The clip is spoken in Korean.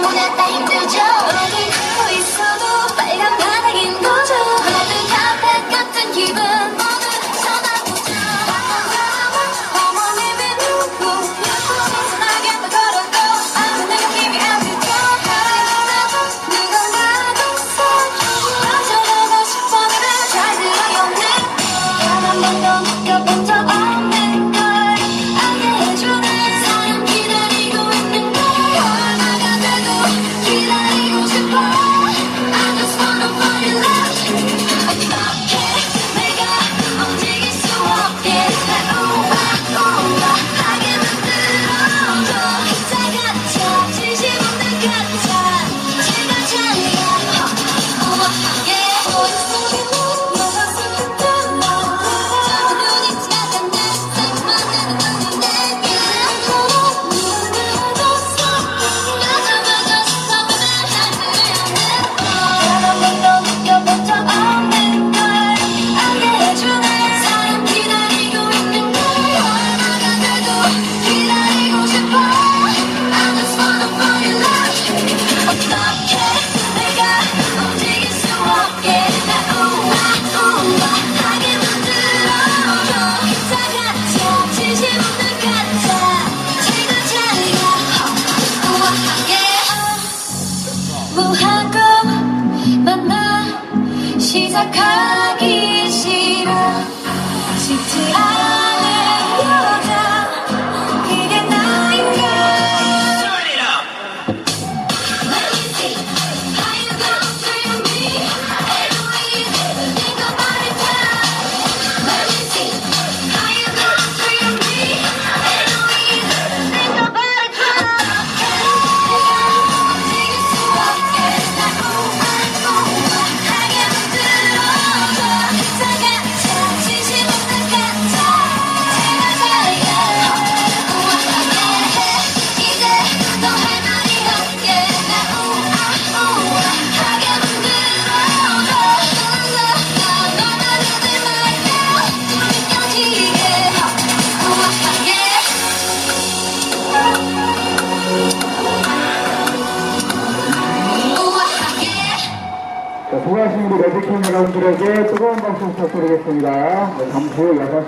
胸たい無情 가기 싫어. 쉽지 않아 참가하신 우리 레드킹 여러분들에게 뜨거운 박수 부탁드리겠습니다. 네, 잠시 후 6시